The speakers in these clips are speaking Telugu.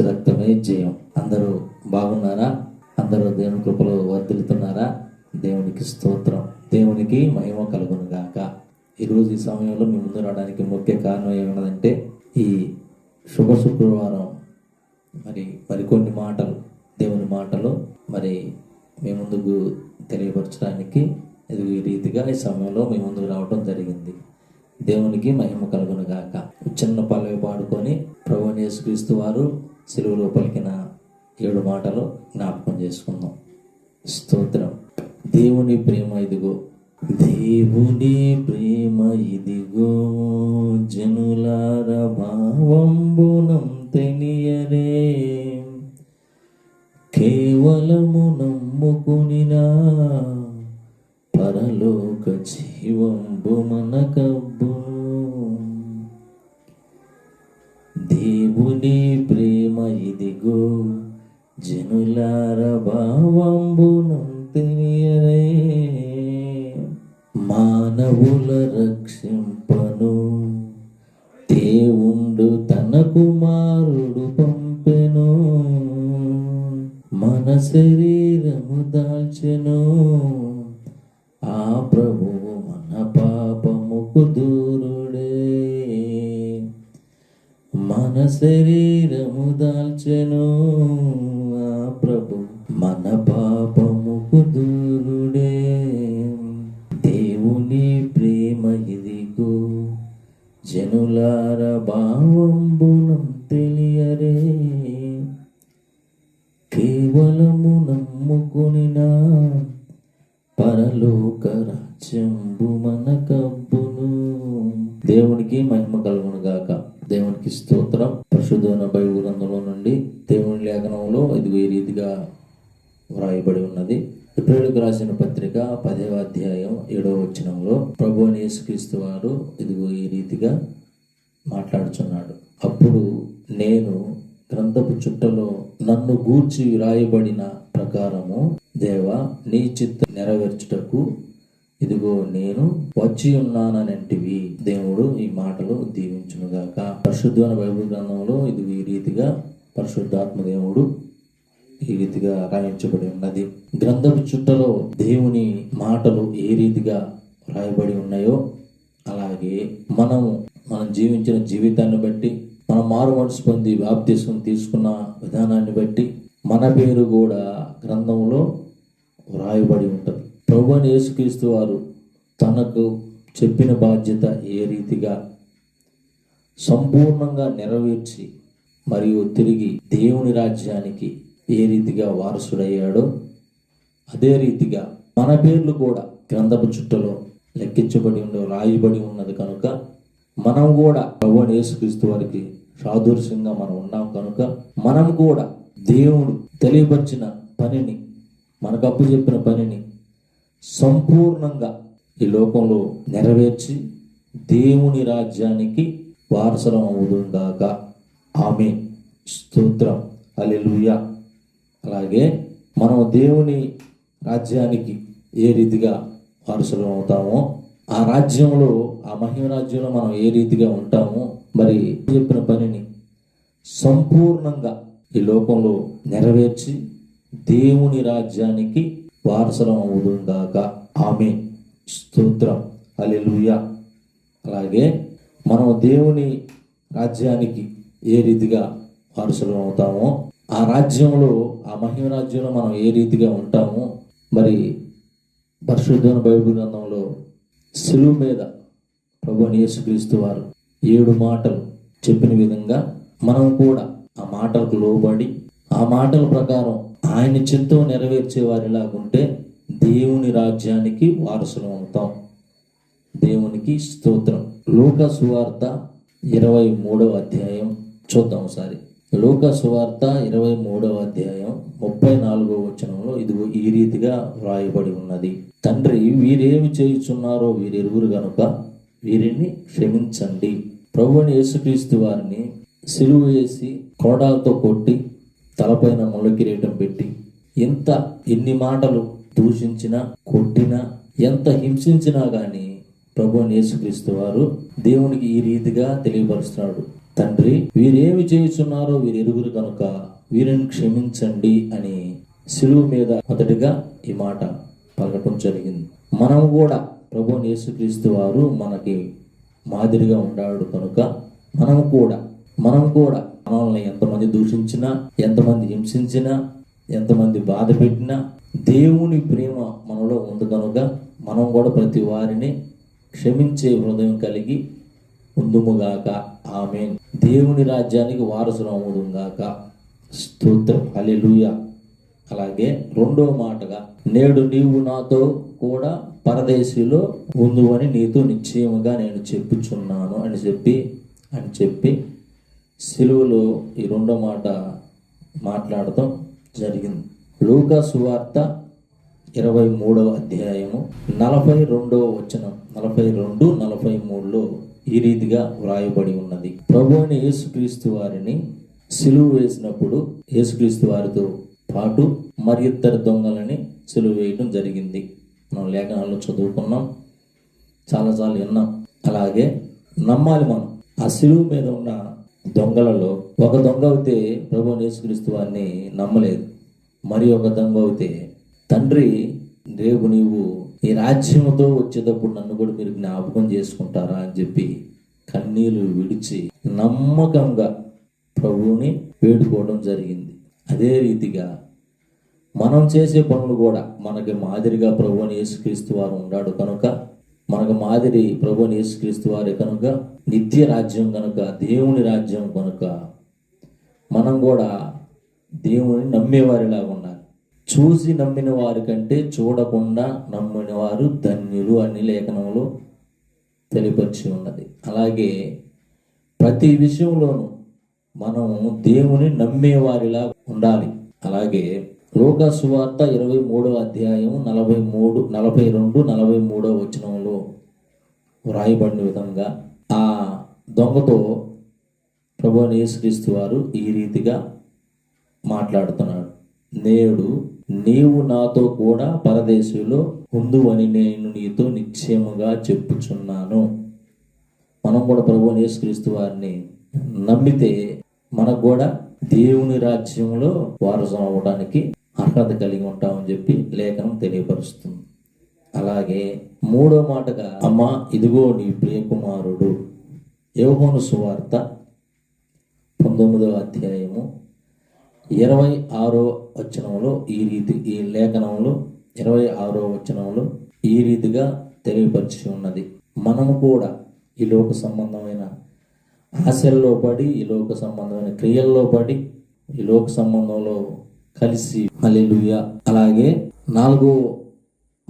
యేసు రక్తమే జయం. అందరూ బాగున్నారా? అందరూ దేవుని కృపలో వర్ధిల్లుతున్నారా? దేవునికి స్తోత్రం. దేవునికి మహిమ కలుగును గాక. ఈరోజు ఈ సమయంలో మీ ముందు రావడానికి ముఖ్య కారణం ఏమన్నదంటే ఈ శుభ శుక్రవారం మరి మరికొన్ని మాటలు దేవుని మాటలు మరి మీ ముందుకు తెలియపరచడానికి ఇది ఈ రీతిగా ఈ సమయంలో మీ ముందుకు రావడం జరిగింది. దేవునికి మహిమ కలుగును గాక. చిన్న పల్లవి పాడుకొని ప్రభు యేసుక్రీస్తు వారు సెలువులో పలికిన ఏడు మాటలు జ్ఞాపకం చేసుకుందాం స్తోత్రం. దేవుని ప్రేమ ఇదిగో. దేవుని ప్రేమ ఇదిగో. జనులార భావంబునం తెలియరే కేవలము నమ్ముకునినా పరలోక జీవంబు మనకవ కన్నులార భావంబునంతియరే మానవుల రక్షింపను దేవుండు తన కుమారుడు పంపెను మన శరీరము దాల్చెను ఆ ప్రభువు మన పాపముకు దూరుడే మన శరీరము దాల్చెను ప్రభు మన పాపం వ్రాయబడి ఉన్నది. ఏప్రిల్కి రాసిన పత్రిక పదవ అధ్యాయం ఏడవ వచనంలో ప్రభు అని యేసుక్రీస్తు వారు ఇదిగో ఈ రీతిగా మాట్లాడుచున్నాడు. అప్పుడు నేను గ్రంథపు చుట్టలో నన్ను గూర్చి వ్రాయబడిన ప్రకారము దేవా నీ చిత్త నెరవేర్చుటకు ఇదిగో నేను వచ్చి ఉన్నానంటివి దేవుడు ఈ మాటలు దీవించునుగాక. పరిశుద్ధమైన బైబిల్ గ్రంథంలో ఇది ఈ రీతిగా పరిశుద్ధాత్మ దేవుడు ఈ రీతిగా రాయించబడి ఉన్నది. గ్రంథపు చుట్టలో దేవుని మాటలు ఏ రీతిగా రాయబడి ఉన్నాయో అలాగే మనము మనం జీవించిన జీవితాన్ని బట్టి మన మారు మనసు పొంది బాప్తిస్వం తీసుకున్న విధానాన్ని బట్టి మన పేరు కూడా గ్రంథంలో వ్రాయబడి ఉంటుంది. ప్రభుని యేసుక్రీస్తు వారు తనకు చెప్పిన బాధ్యత ఏ రీతిగా సంపూర్ణంగా నెరవేర్చి మరియు తిరిగి దేవుని రాజ్యానికి ఏ రీతిగా వారసుడయ్యాడో అదే రీతిగా మన పేర్లు కూడా గ్రంథపు చుట్టలో లెక్కించబడి ఉండే రాయబడి ఉన్నది కనుక మనం కూడా ప్రభు యేసుక్రీస్తు వారికి సాదృశ్యంగా మనం ఉన్నాం కనుక మనం కూడా దేవుడు తెలియపరిచిన పనిని మనకు అప్పు చెప్పిన పనిని సంపూర్ణంగా ఈ లోకంలో నెరవేర్చి దేవుని రాజ్యానికి వారసలం అవుతుందాక ఆమె స్తోత్రం. అలెలుయా అలాగే మనం దేవుని రాజ్యానికి ఏ రీతిగా వారసులు అవుతామో ఆ రాజ్యంలో ఆ మహిమ రాజ్యంలో మనం ఏ రీతిగా ఉంటామో మరి చెప్పిన పనిని సంపూర్ణంగా ఈ లోకంలో నెరవేర్చి దేవుని రాజ్యానికి వారసులం అవుతుందాక ఆమె స్తోత్రం. అలెలుయ అలాగే మనం దేవుని రాజ్యానికి ఏ రీతిగా వారసులం అవుతామో ఆ రాజ్యంలో ఆ మహిమ రాజ్యంలో మనం ఏ రీతిగా ఉంటామో మరి పరిశుద్ధమైన బైబిల్ గ్రంథంలో సిలువు మీద ప్రభుని యేసుక్రీస్తు వారు ఏడు మాటలు చెప్పిన విధంగా మనం కూడా ఆ మాటలకు లోబడి ఆ మాటల ప్రకారం ఆయన చిత్తం నెరవేర్చే వారిలాగుంటే దేవుని రాజ్యానికి వారసులం అవుతాం. దేవునికి స్తోత్రం. లోక సువార్త ఇరవై మూడవ అధ్యాయం చూద్దాం ఒకసారి. లోక సువార్త ఇరవై మూడవ అధ్యాయం ముప్పై నాలుగవ వచనంలో ఇదిగో ఈ రీతిగా వ్రాయబడి ఉన్నది. తండ్రి వీరేమి చేయుచున్నారో వీరిరువురు గనుక వీరిని క్షమించండి. ప్రభుని యేసుక్రీస్తు వారిని సిలువ వేసి కోడాలతో కొట్టి తలపైన ముళ్ళ పెట్టి ఎంత ఎన్ని మాటలు దూషించినా కొట్టినా ఎంత హింసించినా కానీ ప్రభుని యేసుక్రీస్తు వారు దేవునికి ఈ రీతిగా తెలియపరుస్తున్నాడు. తండ్రి వీరేమి చేయుచున్నారో వీరు కనుక వీరిని క్షమించండి అని సిలువు మీద మొదటిగా ఈ మాట పలకటం జరిగింది. మనం కూడా ప్రభు యేసుక్రీస్తు వారు మనకి మాదిరిగా ఉన్నాడు కనుక మనం కూడా మనం కూడా మనల్ని ఎంతమంది దూషించినా ఎంతమంది హింసించినా ఎంతమంది బాధ పెట్టినా దేవుని ప్రేమ మనలో ఉంది కనుక మనం కూడా ప్రతి వారిని క్షమించే హృదయం కలిగి ఉందుముగాక ఆమె దేవుని రాజ్యానికి వారసులవుదుగాక స్తోత్రం. అలెలుయ అలాగే రెండో మాటగా నేడు నీవు నాతో కూడా పరదేశీలో ఉందు అని నీతో నిశ్చయముగా నేను చెప్పుచున్నాను అని చెప్పి అని చెప్పి సిలువలో ఈ రెండో మాట మాట్లాడటం జరిగింది. లూకా సువార్త ఇరవై మూడవ అధ్యాయము నలభై రెండవ వచనం. నలభై రెండు నలభై మూడులో ఈ రీతిగా వ్రాయబడి ఉన్నది. ప్రభు అయిన యేసుక్రీస్తు వారిని సిలువు వేసినప్పుడు యేసుక్రీస్తు వారితో పాటు మరి ఇద్దరు దొంగలని సిలువ వేయడం జరిగింది. మనం లేఖనాల్లో చదువుకున్నాం. చాలాసార్లు విన్నాం. అలాగే నమ్మాలి మనం. ఆ సిలువు మీద ఉన్న దొంగలలో ఒక దొంగ అయితే ప్రభు యేసుక్రీస్తు వారిని నమ్మలేదు. మరి ఒక దొంగ అయితే తండ్రి రేపు నీవు ఈ రాజ్యముతో వచ్చేటప్పుడు నన్ను కూడా మీరు జ్ఞాపకం చేసుకుంటారా అని చెప్పి కన్నీళ్ళు విడిచి నమ్మకంగా ప్రభువుని వేడుకోవడం జరిగింది. అదే రీతిగా మనం చేసే పనులు కూడా మనకి మాదిరిగా ప్రభువుని యేసుక్రీస్తు వారు ఉన్నాడు కనుక మనకు మాదిరి ప్రభువుని యేసుక్రీస్తు వారే కనుక నిత్య రాజ్యం కనుక దేవుని రాజ్యం కనుక మనం కూడా దేవుని నమ్మేవారిలాగా ఉండాలి. చూసి నమ్మిన వారి కంటే చూడకుండా నమ్మిన వారు ధన్యులు అని లేఖనంలో తెలియపరిచి ఉన్నది. అలాగే ప్రతి విషయంలోనూ మనం దేవుని నమ్మేవారిలా ఉండాలి. అలాగే లోక సువార్త ఇరవై మూడవ అధ్యాయం నలభై మూడు నలభై రెండు నలభై మూడవ వచనంలో వ్రాయబడిన విధంగా ఆ దొంగతో ప్రభు యేసుక్రీస్తు వారు ఈ రీతిగా మాట్లాడుతున్నాడు. నేడు నీవు నాతో కూడా పరదేశంలో ఉందువని నేను నీతో నిశ్చయముగా చెప్పుచున్నాను. మనం కూడా ప్రభు యేసుక్రీస్తు వారిని నమ్మితే మనకు కూడా దేవుని రాజ్యంలో వారసం అవ్వడానికి అర్హత కలిగి ఉంటామని చెప్పి లేఖనం తెలియపరుస్తుంది. అలాగే మూడో మాటగా అమ్మ ఇదిగో నీ ప్రియకుమారుడు. యోహోను సువార్త పంతొమ్మిదవ అధ్యాయము ఇరవై ఆరో వచనంలో ఈ రీతి ఈ లేఖనంలో ఇరవై ఆరో వచనంలో ఈ రీతిగా తెలియపరిచి ఉన్నది. మనము కూడా ఈ లోక సంబంధమైన ఆశల్లో పడి ఈ లోక సంబంధమైన క్రియల్లో పడి ఈ లోక సంబంధంలో కలిసి హల్లెలూయా. అలాగే నాలుగో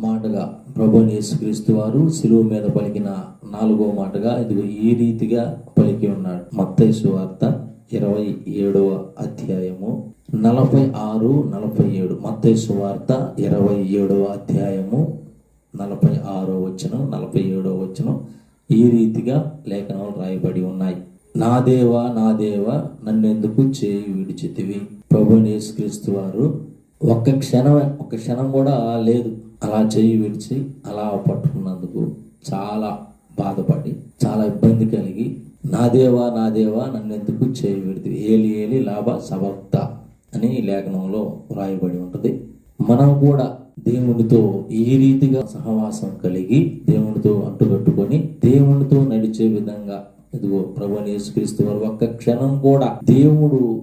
మాటగా ప్రభుని యేసుక్రీస్తు వారు సిలువు మీద పలికిన నాలుగో మాటగా ఇదిగో ఈ రీతిగా పలికి ఉన్నాడు. మత్తైసు వార్త ఇరవై ఏడవ అధ్యాయము. నలభై ఆరు నలభై ఏడు. మత్తయి సువార్త ఇరవై ఏడవ అధ్యాయము నలభై ఆరో వచనం నలభై ఏడో వచనం. ఈ రీతిగా లేఖనాలు రాయబడి ఉన్నాయి. నా దేవా నా దేవా నన్నెందుకు చేయి విడిచితివి? ప్రభు యేసుక్రీస్తు వారు ఒక్క క్షణం ఒక క్షణం కూడా లేదు. అలా చేయి విడిచి అలా పట్టుకున్నందుకు చాలా బాధపడి చాలా ఇబ్బంది కలిగి నా దేవా నా దేవా నన్నెందుకు చేయి విడితివి? ఏలి ఏలి లాభ సభక్త అని లేఖనంలో వ్రాయబడి ఉంటుంది. మనం కూడా దేవునితో ఈ రీతిగా సహవాసం కలిగి దేవునితో అంటుకట్టుకొని దేవునితో నడిచే విధంగా ఇదిగో ప్రభు యేసుక్రీస్తు వారు ఒక్క క్షణం కూడా దేవుడు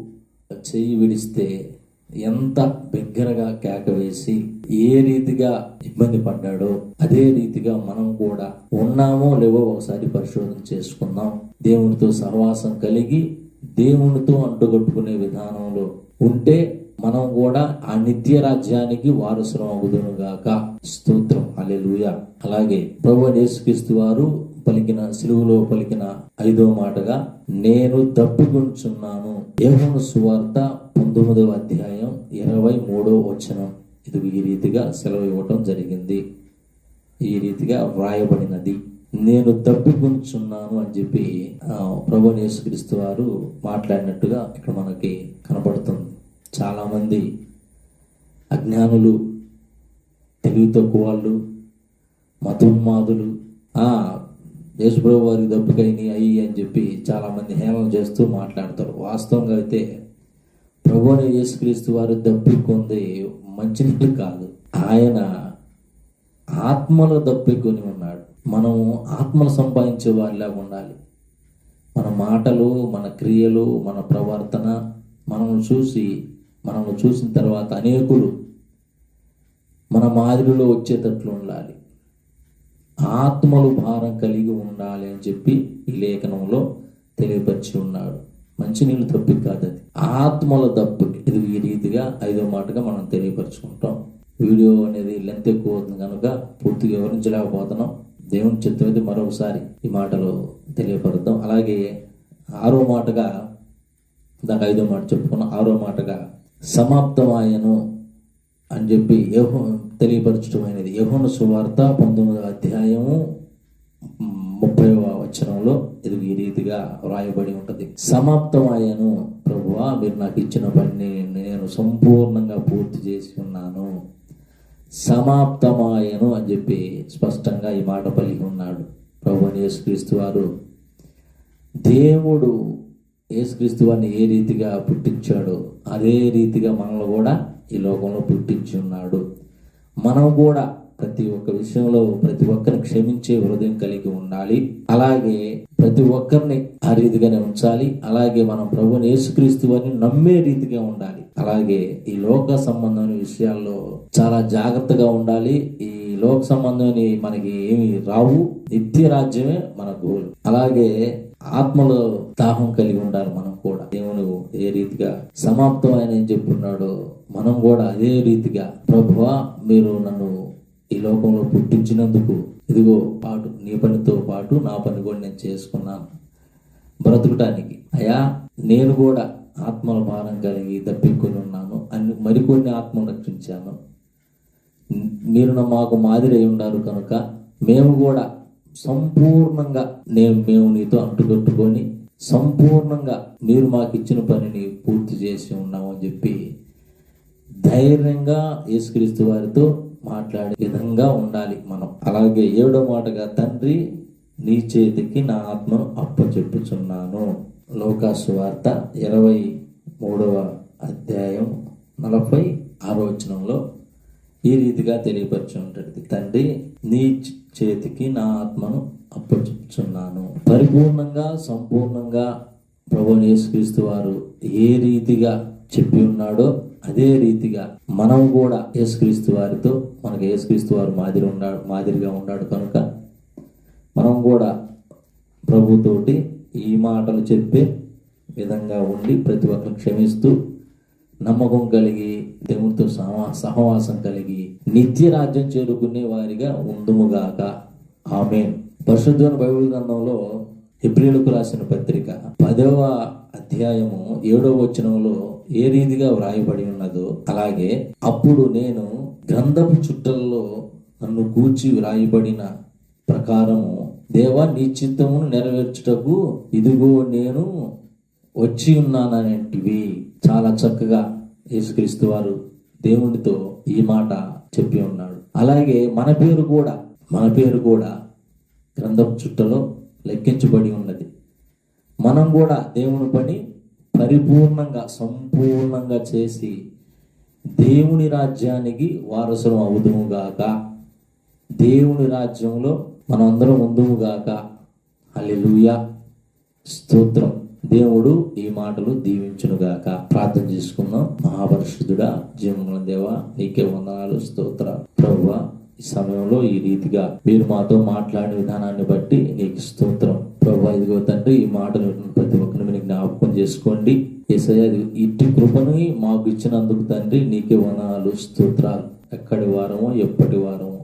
చేయి విడిస్తే ఎంత బిగ్గరగా కేక వేసి ఏ రీతిగా ఇబ్బంది పడ్డాడో అదే రీతిగా మనం కూడా ఉన్నామో లేవో ఒకసారి పరిశోధన చేసుకుందాం. దేవునితో సహవాసం కలిగి దేవునితో అంటుకట్టుకునే విధానంలో ఉంటే మనం కూడా ఆ నిత్య రాజ్యానికి వారసులం అవుదును గాక స్తోత్రం. అల్లెలుయ అలాగే ప్రభు యేసుక్రీస్తు వారు పలికిన సిలువలో పలికిన ఐదో మాటగా నేను తప్పికొంచున్నాను. యోహాను సువార్త పంతొమ్మిదవ అధ్యాయం ఇరవై మూడో వచనం. ఇది ఈ రీతిగా సెలవు ఇవ్వటం జరిగింది. ఈ రీతిగా వ్రాయబడినది. నేను తప్పిపుంచున్నాను అని చెప్పి ప్రభు యేసుక్రీస్తు వారు మాట్లాడినట్టుగా ఇక్కడ మనకి కనపడుతుంది. చాలామంది అజ్ఞానులు తెలివి తక్కువ వాళ్ళు మతోన్మాదులు యేసుప్రభు వారికి దప్పుకైని అయ్యి అని చెప్పి చాలామంది హేళన చేస్తూ మాట్లాడతారు. వాస్తవంగా అయితే ప్రభుని యేసుక్రీస్తు వారు దప్పికొంది మంచినీళ్ళు కాదు. ఆయన ఆత్మలో దప్పికొని ఉన్నాడు. మనం ఆత్మలు సంపాదించే వారిలాగా ఉండాలి. మన మాటలు మన క్రియలు మన ప్రవర్తన మనల్ని చూసి మనల్ని చూసిన తర్వాత అనేకులు మన మాదిరిలో వచ్చేటట్లు ఉండాలి. ఆత్మలు భారం కలిగి ఉండాలి అని చెప్పి ఈ లేఖనంలో తెలియపరిచి ఉన్నాడు. మంచినీళ్ళు తప్పి కాదు అది. ఆత్మల తప్పు. ఇది ఈ రీతిగా ఐదో మాటగా మనం తెలియపరుచుకుంటాం. వీడియో అనేది లెంత్ ఎక్కువ అవుతుంది కనుక పూర్తిగా వివరించలేకపోతున్నాం. దేవుని చిత్తమైతే మరొకసారి ఈ మాటలు తెలియపరుద్దాం. అలాగే ఆరో మాటగా దానికి ఐదో మాట చెప్పుకున్నాం. ఆరో మాటగా సమాప్తమాయను అని చెప్పి యహో తెలియపరచడమైనది యహోను సువార్త పంతొమ్మిదవ అధ్యాయము ముప్పై వచనంలో ఇది ఈ రీతిగా వ్రాయబడి ఉంటుంది. సమాప్తమాయను ప్రభువా మీరు నాకు ఇచ్చిన పని నేను సంపూర్ణంగా పూర్తి చేసి ఉన్నాను. సమాప్తమాయను అని చెప్పి స్పష్టంగా ఈ మాట పలికి ఉన్నాడు ప్రభు యేసుక్రీస్తు వారు. దేవుడు యేసుక్రీస్తు వారిని ఏ రీతిగా పుట్టించాడో అదే రీతిగా మనల్ని కూడా ఈ లోకంలో పుట్టించి ఉన్నాడు. మనం కూడా ప్రతి ఒక్క విషయంలో ప్రతి ఒక్కరిని క్షమించే హృదయం కలిగి ఉండాలి. అలాగే ప్రతి ఒక్కరిని ఆ రీతిగానే ఉంచాలి. అలాగే మనం ప్రభుని యేసుక్రీస్తు వారిని నమ్మే రీతిగా ఉండాలి. అలాగే ఈ లోక సంబంధమైన విషయాల్లో చాలా జాగ్రత్తగా ఉండాలి. ఈ లోక సంబంధమైన మనకి ఏమి రావు. నిత్య రాజ్యమే మన గోల్ అలాగే ఆత్మలో దాహం కలిగి ఉండాలి మనం కూడా. దేవుడు ఏ రీతిగా సమాప్తమైన ఏం చెప్పున్నాడో మనం కూడా అదే రీతిగా ప్రభువా మీరు నన్ను ఈ లోకంలో పుట్టించినందుకు ఇదిగో పాటు నీ పనితో పాటు నా పని కూడా నేను చేసుకున్నాను. బ్రతుకటానికి. అయా నేను కూడా ఆత్మల భారం కలిగి తప్పించుకొని ఉన్నాను. అన్ని మరికొన్ని ఆత్మలు రక్షించాను. మీరు మాకు మాదిరి ఉన్నారు కనుక మేము కూడా సంపూర్ణంగా నేను మేము నీతో అంటుకట్టుకొని సంపూర్ణంగా మీరు మాకు ఇచ్చిన పనిని పూర్తి చేసి ఉన్నామని చెప్పి ధైర్యంగా యేసుక్రీస్తు వారితో మాట్లాడే విధంగా ఉండాలి మనం. అలాగే ఏడో మాటగా తండ్రి నీ చేతికి నా ఆత్మను అప్పచెప్పుచున్నాను. లోకాసు వార్త ఇరవై మూడవ అధ్యాయం నలభై ఆరో వచనంలో ఈ రీతిగా తెలియపరిచి ఉంటుంది. తండ్రి నీ చేతికి నా ఆత్మను అప్పచెప్తున్నాను పరిపూర్ణంగా సంపూర్ణంగా ప్రభు యేసుక్రీస్తు వారు ఏ రీతిగా చెప్పి ఉన్నాడో అదే రీతిగా మనం కూడా యేసుక్రీస్తు వారితో మనకు యేసుక్రీస్తు వారు మాదిరి ఉన్నాడు మాదిరిగా ఉన్నాడు కనుక మనం కూడా ప్రభుతోటి ఈ మాటలు చెప్పే విధంగా ఉండి ప్రతి ఒక్కరు క్షమిస్తూ నమ్మకం కలిగి దేవునితో సహవా సహవాసం కలిగి నిత్య రాజ్యం చేరుకునే వారిగా ఉందుముగాక ఆమె పరిశుద్ధమైన బైబిల్ గ్రంథంలో హిబ్రిలకు రాసిన పత్రిక పదవ అధ్యాయము ఏడవ వచనంలో ఏ రీతిగా వ్రాయబడి ఉన్నదో అలాగే అప్పుడు నేను గ్రంథపు చుట్టల్లో నన్ను కూర్చి వ్రాయబడిన ప్రకారము దేవా నీ చిత్తమును నెరవేర్చుటకు ఇదిగో నేను వచ్చి ఉన్నాననేటివి చాలా చక్కగా యేసుక్రీస్తు వారు దేవునితో ఈ మాట చెప్పి ఉన్నాడు. అలాగే మన పేరు కూడా మన పేరు కూడా గ్రంథం చుట్టలో లెక్కించబడి ఉన్నది. మనం కూడా దేవుని పని పరిపూర్ణంగా సంపూర్ణంగా చేసి దేవుని రాజ్యానికి వారసులం అవుదుముగాక దేవుని రాజ్యంలో మనందరం ముందుగాక అల్లెలుయ స్తోత్రం. దేవుడు ఈ మాటలు దీవించునుగాక ప్రార్థన చేసుకున్నాం మహాపరిశుద్ధుడా జీవముల దేవ నీకే వందనాలు స్తోత్ర ప్రభువ ఈ సమయంలో ఈ రీతిగా మీరు మాతో మాట్లాడిన విధానాన్ని బట్టి నీకు స్తోత్రం. ప్రభు ఇదిగో తండ్రి ఈ మాటలు ప్రతి ఒక్కరిని మీరు జ్ఞాపకం చేసుకోండి. ఏసయ్య ఇట్టి కృపని మాకు ఇచ్చినందుకు తండ్రి నీకే వనాలు స్తోత్రాలు. ఎక్కడి వారమో ఎప్పటి వారమో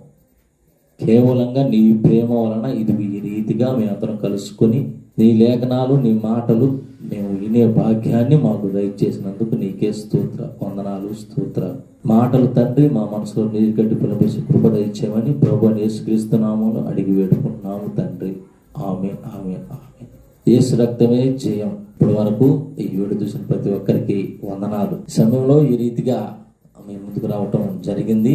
కేవలంగా నీ ప్రేమ వలన ఇది ఈ రీతిగా మేమందరం కలుసుకొని నీ లేఖనాలు నీ మాటలు మేము వినే భాగ్యాన్ని మాకు దయచేసినందుకు నీకే స్తోత్ర వందనాలు స్తోత్ర. మాటలు తండ్రి మా మనసులో నీరు గడ్డి పిలిపేసి కృప దయచేయమని ప్రభు నేసుక్రీస్తున్నామని అడిగి వేడుకుంటున్నాము తండ్రి. ఆమె ఆమె ఆమె యేసు రక్తమే జయం. ఇప్పటి వరకు ఈ వీడియో చూసిన ప్రతి ఒక్కరికి వందనాలు. సమయంలో ఈ రీతిగా మీ ముందుకు రావటం జరిగింది.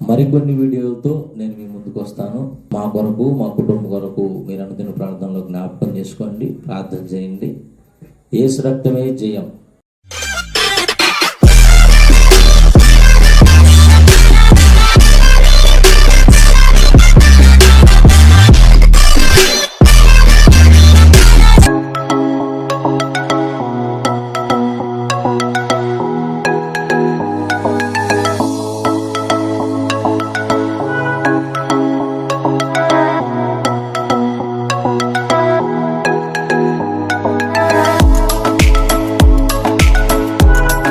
మరికొన్ని వీడియోలతో నేను మీ ముందుకు వస్తాను. మా కొరకు మా కుటుంబం కొరకు మీరు అనుదిన ప్రార్థనలో జ్ఞాపకం చేసుకోండి ప్రార్థన చేయండి. ఏసు రక్తమే జయం.